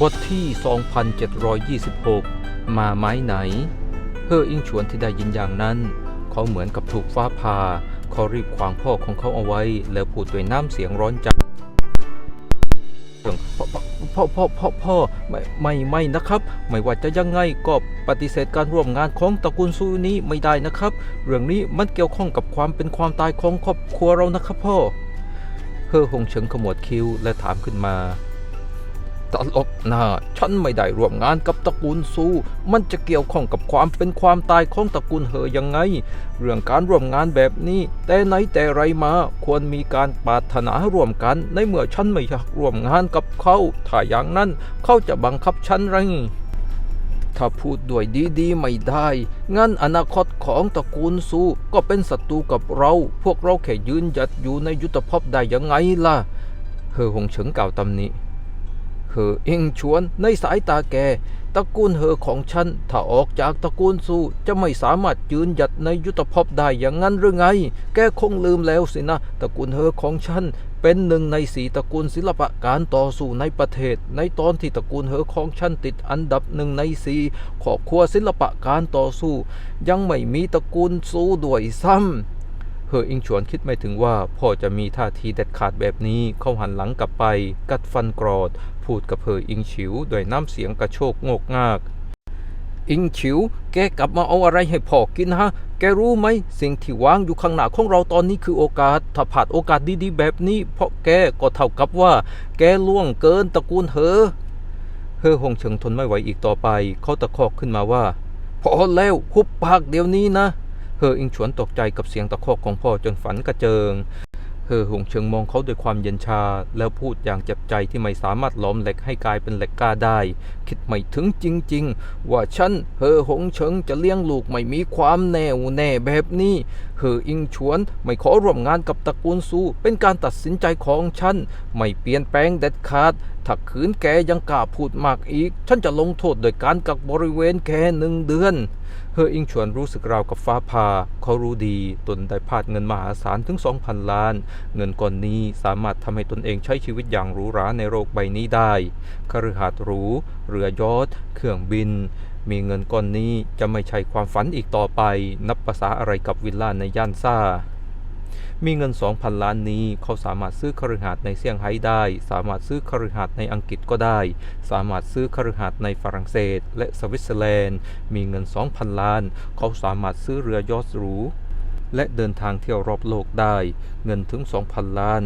บทที่ 2726 มาไม้ไหน เฮออิงฉวนที่ได้ยินอย่างนั้น เขาเหมือนกับถูกฟ้าผ่าเขารีบขวางพ่อของเขาเอาไว้ แล้วพูดด้วยน้ำเสียงร้อนจัดพ่อพ่อพ่อพ่อพ่อไม่ไม่ไม่นะครับ ไม่ว่าจะยังไงก็ปฏิเสธการร่วมงานของตระกูลซูนี้ไม่ได้นะครับ เรื่องนี้มันเกี่ยวข้องกับความเป็นความตายของครอบครัวเรานะครับพ่อเฮอหงเฉิงขมวดคิ้วและถามขึ้นมา ตลกนะฉันไม่ได้ร่วมงานกับตระกูลซู มันจะเกี่ยวข้องกับความเป็นความตายของตระกูลเหอยังไง เรื่องการร่วมงานแบบนี้ แต่ไหนแต่ไรมาควรมีการปรารถนาร่วมกัน ในเมื่อฉันไม่อยากร่วมงานกับเขาถ้าอย่างนั้นเขาจะบังคับฉันไรถ้าพูดด้วยดีๆ ไม่ได้ งั้นอนาคตของตระกูลซูก็เป็นศัตรูกับเรา พวกเราแค่ยืนหยัดอยู่ในยุทธภพได้ยังไงล่ะ เฮอหงเฉิงกล่าวตำหนิ เหอเองชวนในสายตาแกตระกูลเหอของฉัน ถ้าออกจากตระกูลสู้จะไม่สามารถยืนหยัดในยุทธภพได้อย่างนั้นหรือไง แกคงลืมแล้วสินะตระกูลเหอของฉัน เป็นหนึ่งในสี่ตระกูลศิลปะการต่อสู้ในประเทศ ในตอนที่ตระกูลเหอของฉันติดอันดับหนึ่งในสี่ขอบครัวศิลปะการต่อสู้ ยังไม่มีตระกูลสู้ด้วยซ้ำ เฮออิงฉวนคิดไม่ถึงว่าพ่อจะมีท่าทีเด็ดขาดแบบนี้เขาหันหลังกลับไป กัดฟันกรอด พูดกับเฮออิงฉิวด้วยน้ำเสียงกระโชกโงกงาก อิงฉิว แกกลับมาเอาอะไรให้พ่อกินฮะ แกรู้ไหมสิ่งที่วางอยู่ข้างหน้าของเราตอนนี้คือโอกาส ถ้าผ่านโอกาสดีๆแบบนี้ เพราะแกก็เท่ากับว่า แกล่วงเกินตระกูลเฮอเฮอหงเฉิงทนไม่ไหวอีกต่อไป เขาตะคอกขึ้นมาว่า พอแล้วหุบปากเดี๋ยวนี้นะ เฮออิงฉวนตกใจกับเสียงตะคอกของพ่อจนฝันกระเจิง เฮอหงเชิงมองเขาด้วยความเย็นชา แล้วพูดอย่างเจ็บใจที่ไม่สามารถล้อมเหล็กให้กลายเป็นเหล็กกล้าได้ คิดไม่ถึงจริง ๆ ว่าฉันเฮอหงเชิงจะเลี้ยงลูกไม่มีความแน่วแน่แบบนี้ เฮออิงฉวนไม่ขอร่วมงานกับตระกูลซูเป็นการตัดสินใจของฉัน ไม่เปลี่ยนแปลงเด็ดขาด ถ้าขืนแกยังกล้าพูดมากอีก ฉันจะลงโทษโดยการกักบริเวณแค่หนึ่งเดือน เฮออิงฉวนรู้สึกราวกับฟ้าผ่าเขารู้ดี ตนได้พลาดเงินมหาศาลถึง 2,000 ล้าน เงินก้อนนี้สามารถทำให้ตนเองใช้ชีวิตอย่างหรูหราในโลกใบนี้ได้คฤหาสน์หรู เรือยอทเครื่องบินมีเงินก้อนนี้จะไม่ใช่ความฝันอีกต่อไป นับภาษาอะไรกับวิลล่าในย่านซ่า มีเงิน 2,000 ล้านนี้เขาสามารถซื้อคฤหาสน์ในเซี่ยงไฮ้ได้ สามารถซื้อคฤหาสน์ในอังกฤษก็ได้ สามารถซื้อคฤหาสน์ในฝรั่งเศส และสวิตเซอร์แลนด์ มีเงิน 2,000 ล้าน เขาสามารถซื้อเรือยอชหรู และเดินทางเที่ยวรอบโลกได้ เงินถึง 2,000 ล้าน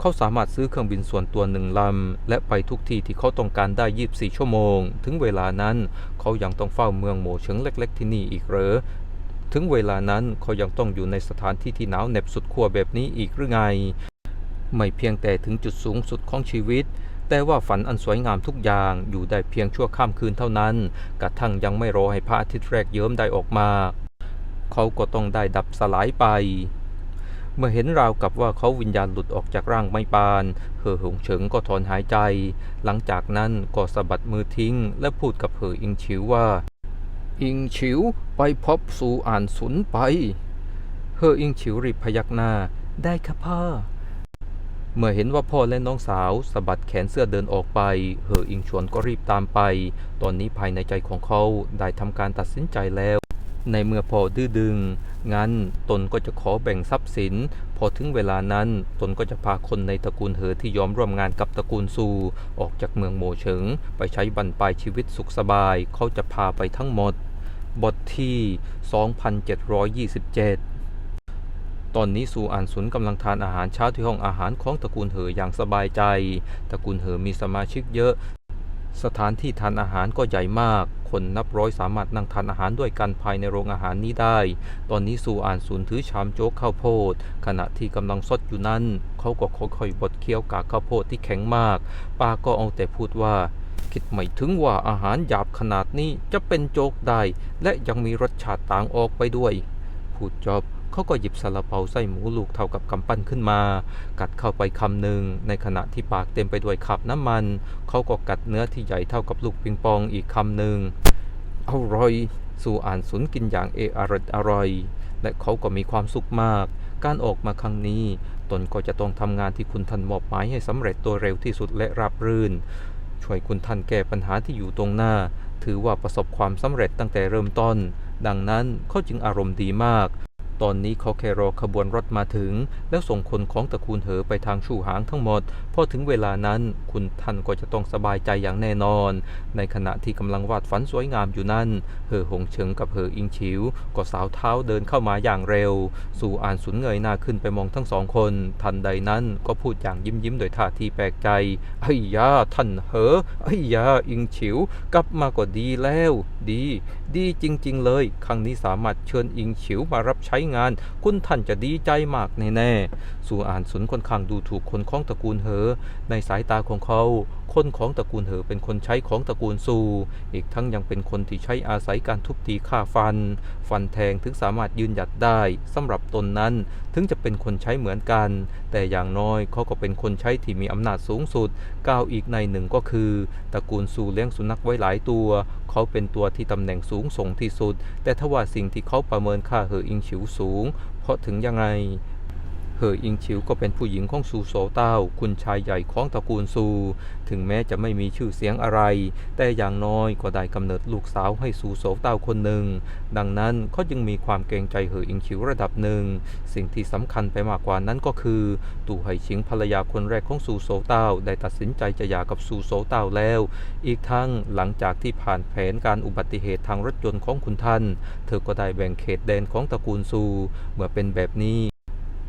เขาสามารถซื้อเครื่องบินส่วนตัวหนึ่งลำ และไปทุกที่ที่เขาต้องการได้ 24 ชั่วโมง ถึงเวลานั้น เขายังต้องเฝ้าเมืองโหมเฉิงเล็ก ๆ ที่นี่อีกเหรอ ถึงเวลานั้นเขายังต้องอยู่ในสถานที่ที่หนาวเหน็บสุดขั้วแบบนี้อีกหรือไง ไม่เพียงแต่ถึงจุดสูงสุดของชีวิต แต่ว่าฝันอันสวยงามทุกอย่างอยู่ได้เพียงชั่วข้ามคืนเท่านั้น กระทั่งยังไม่รอให้พระอาทิตย์แรกเยิ้มได้ออกมา เขาก็ต้องได้ดับสลายไปเมื่อเห็นราวกับว่าเขาวิญญาณหลุดออกจากร่างไม่ปานเหอหงเฉิงก็ถอนหายใจ หลังจากนั้นก็สะบัดมือทิ้งและพูดกับเหออิงฉิวว่า อิงฉิวไปพบสู่อ่านสุนไปเฮออิงฉิวรีบพยักหน้าได้ครับพ่อ เมื่อเห็นว่าพ่อและน้องสาวสะบัดแขนเสื้อเดินออกไป เฮออิงชวนก็รีบตามไป ตอนนี้ภายในใจของเขาได้ทำการตัดสินใจแล้ว ในเมื่อพ่อดื้อดึง งั้นตนก็จะขอแบ่งทรัพย์สิน พอถึงเวลานั้นตนก็จะพาคนในตระกูลเหอที่ยอมร่วมงานกับตระกูลซูออกจากเมืองโมเฉิง ไปใช้บรรปลายชีวิตสุขสบาย เขาจะพาไปทั้งหมด บทที่ 2727 ตอนนี้สูอ่านสุนกำลังทานอาหารเช้าที่ห้องอาหารของตระกูลเหออย่างสบายใจ ตระกูลเหอมีสมาชิกเยอะ สถานที่ทานอาหารก็ใหญ่มาก คนนับร้อยสามารถนั่งทานอาหารด้วยกันภายในโรงอาหารนี้ได้ ตอนนี้สูอ่านสุนถือชามโจ๊กข้าวโพด ขณะที่กำลังซดอยู่นั้น เขาก็ค่อยๆบดเคี้ยวกากข้าวโพดที่แข็งมาก ป้าก็เอาแต่พูดว่า คิดไม่ถึงว่าอาหารหยาบขนาดนี้จะเป็นโจ๊กได้ และยังมีรสชาติต่างออกไปด้วย พูดจบเขาก็หยิบซาลาเปาไส้หมูลูกเท่ากับกำปั้นขึ้นมา กัดเข้าไปคำหนึ่งในขณะที่ปากเต็มไปด้วยขับน้ำมัน เขาก็กัดเนื้อที่ใหญ่เท่ากับลูกปิงปองอีกคำหนึ่งอร่อย สู่อ่านสุนกินอย่างเออร่อยอร่อย และเขาก็มีความสุขมาก การออกมาครั้งนี้ ตนก็จะต้องทำงานที่คุณทันมอบหมายให้สำเร็จตัวเร็วที่สุดและราบรื่น ช่วยคุณท่านแก้ปัญหาที่อยู่ตรงหน้า ถือว่าประสบความสำเร็จตั้งแต่เริ่มต้น ดังนั้นเขาจึงอารมณ์ดีมาก ตอนนี้เขาแค่รอขบวนรถมาถึง แล้วส่งคนของตระกูลเหอไปทางชูหางทั้งหมด พอถึงเวลานั้นคุณท่านก็จะต้องสบายใจอย่างแน่นอน ในขณะที่กำลังวาดฝันสวยงามอยู่นั้นเหอหงเฉิงกับเหออิงฉิว ก็สาวเท้าเดินเข้ามาอย่างเร็ว สู่อ่านสุนเงยหน้าขึ้นไปมองทั้งสองคน ทันใดนั้นก็พูดอย่างยิ้มยิ้มโดยท่าทีแปลกใจไอ้ยาท่านเหอไอ้ยาอิงฉิว กลับมาก็ดีแล้ว ดี ดีจริง ๆ เลย ครั้งนี้สามารถเชิญอิงฉิวมารับใช้งาน คุณท่านจะดีใจมากแน่ๆ สู่อ่านสุนค่อนข้างดูถูกคนของตระกูลเหอ ในสายตาของเขาคนของตระกูลเหอเป็นคนใช้ของตระกูลซู อีกทั้งยังเป็นคนที่ใช้อาศัยการทุบตีฆ่าฟัน ฟันแทงถึงสามารถยืนหยัดได้สำหรับตนนั้นถึงจะเป็นคนใช้เหมือนกัน แต่อย่างน้อยเขาก็เป็นคนใช้ที่มีอำนาจสูงสุดกล่าวอีกในหนึ่งก็คือตระกูลซูเลี้ยงสุนัขไว้หลายตัว เขาเป็นตัวที่ตำแหน่งสูงส่งที่สุด แต่ทว่าสิ่งที่เขาประเมินค่าเหออิงฉิวสูง เพราะถึงยังไง เหออิงฉิวก็เป็นผู้หญิงของซูโซเต้า คุณชายใหญ่ของตระกูลซู ถึงแม้จะไม่มีชื่อเสียงอะไร แต่อย่างน้อยก็ได้กำเนิดลูกสาวให้ซูโซเต้าคนหนึ่ง ดังนั้นเขาจึงมีความเกรงใจเหออิงฉิวระดับหนึ่ง สิ่งที่สำคัญไปมากกว่านั้นก็คือ ตู่ไหชิงภรรยาคนแรกของซูโซเต้าได้ตัดสินใจจะหย่ากับซูโซเต้าแล้ว อีกทั้งหลังจากที่ผ่านแผนการอุบัติเหตุทางรถยนต์ของคุณท่าน เธอก็ได้แบ่งเขตแดนของตระกูลซู เมื่อเป็นแบบนี้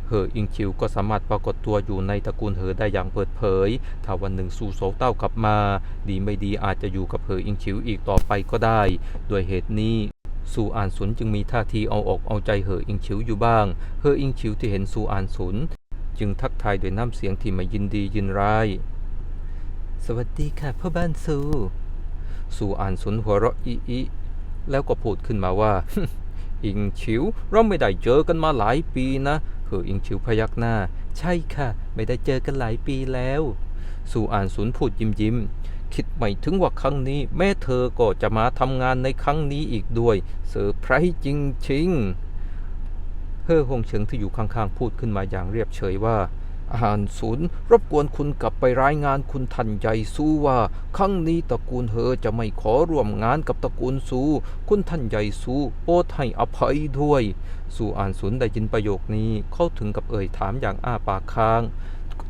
เหออิงชิวก็สามารถปรากฏตัวอยู่ในตระกูลเหอได้อย่างเปิดเผย ถ้าวันหนึ่งซูโซเต้ากลับมา ดีไม่ดีอาจจะอยู่กับเหออิงชิวอีกต่อไปก็ได้ ด้วยเหตุนี้ซูอานสุนจึงมีท่าทีเอาอกเอาใจเหออิงชิวอยู่บ้าง เหออิงชิวที่เห็นซูอานสุนจึงทักทายด้วยน้ำเสียงที่ไม่ยินดียินร้าย สวัสดีค่ะพ่อบ้านซู ซูอานสุนหัวเราะอีอีแล้วก็พูดขึ้นมาว่า อิงชิวเราไม่ได้เจอกันมาหลายปีนะ เหออิงชิวพยักหน้า ใช่ค่ะ ไม่ได้เจอกันหลายปีแล้ว สู่อ่านสุนพูดยิ้มยิ้มคิดไม่ถึงว่าครั้งนี้ แม่เธอก็จะมาทำงานในครั้งนี้อีกด้วยเซอร์ไพรส์จริงๆเฮ่อฮงเฉิงที่อยู่ข้างๆ พูดขึ้นมาอย่างเรียบเฉยว่า อาหารศูนย์ รบกวนคุณกลับไปรายงานคุณทันใหญ่สู้ว่า ครั้งนี้ตระกูลเฮอจะไม่ขอร่วมงานกับตระกูลซู คุณท่านใหญ่ซูโปรดให้อภัยด้วยสู่อ่านศูนย์ได้ยินประโยคนี้เข้าถึงกับเอ่ยถามอย่างอ้าปากค้าง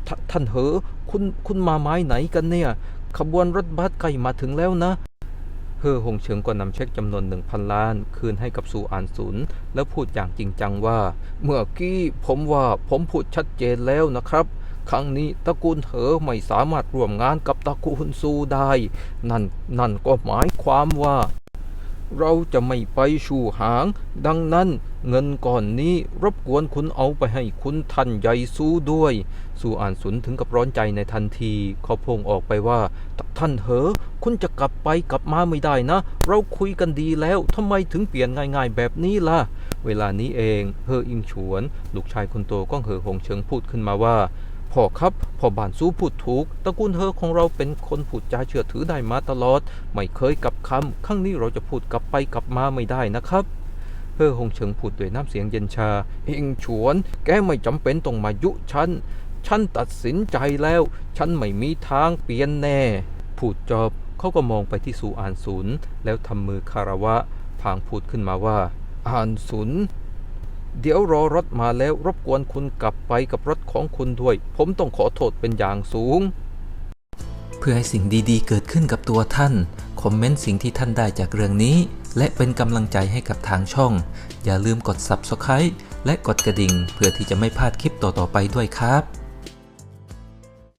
ทท่านเหอคุณคุณมาไม้ไหนกันเนี่ย ขบวนรถบัสใกล้มาถึงแล้วนะ เฮอหงเฉิงก็นำเช็คจำนวนหนึ่งพันล้าน คืนให้กับซูอ่านซุนแล้วพูดอย่างจริงจังว่า เมื่อกี้ผมว่าผมพูดชัดเจนแล้วนะครับ ครั้งนี้ตระกูลเหอไม่สามารถร่วมงานกับตระกูลซูได้ นั่นนั่นก็หมายความว่า เราจะไม่ไปชูหาง ดังนั้น เงินก่อนนี้รบกวนคุณเอาไปให้คุณทันใหญ่สู้ด้วย สู่อ่านสุนถึงกับร้อนใจในทันที เขาพงออกไปว่าท่านเหอคุณจะกลับไปกลับมาไม่ได้นะ เราคุยกันดีแล้วทำไมถึงเปลี่ยนง่ายๆแบบนี้ล่ะ เวลานี้เองเฮออิงฉวน ลูกชายคนโตก็เหอหงเฉิงพูดขึ้นมาว่าพ่อครับพ่อบานสู้พูดถูกตระกูลเฮอของเราเป็นคนพูดจาเชื่อถือได้มาตลอด ไม่เคยกลับคำครั้งนี้เราจะพูดกลับไปกลับมาไม่ได้นะครับ เฮอหงเฉิงพูดด้วยน้ำเสียงเย็นชาเองฉวน แกไม่จำเป็นต้องมายุฉัน ฉันตัดสินใจแล้ว ฉันไม่มีทางเปลี่ยนแน่ พูดจบเขาก็มองไปที่สู่อ่านศูนย์ แล้วทำมือคารวะ พางพูดขึ้นมาว่า อ่านศูนย์เดี๋ยวรอรถมาแล้วรบกวนคุณกลับไปกับรถของคุณด้วย ผมต้องขอโทษเป็นอย่างสูง เพื่อให้สิ่งดีๆ เกิดขึ้นกับตัวท่าน คอมเมนต์สิ่งที่ท่านได้จากเรื่องนี้ และเป็นกำลังใจให้กับทางช่อง อย่าลืมกด Subscribe และกดกระดิ่ง เพื่อที่จะไม่พลาดคลิปต่อๆไปด้วยครับ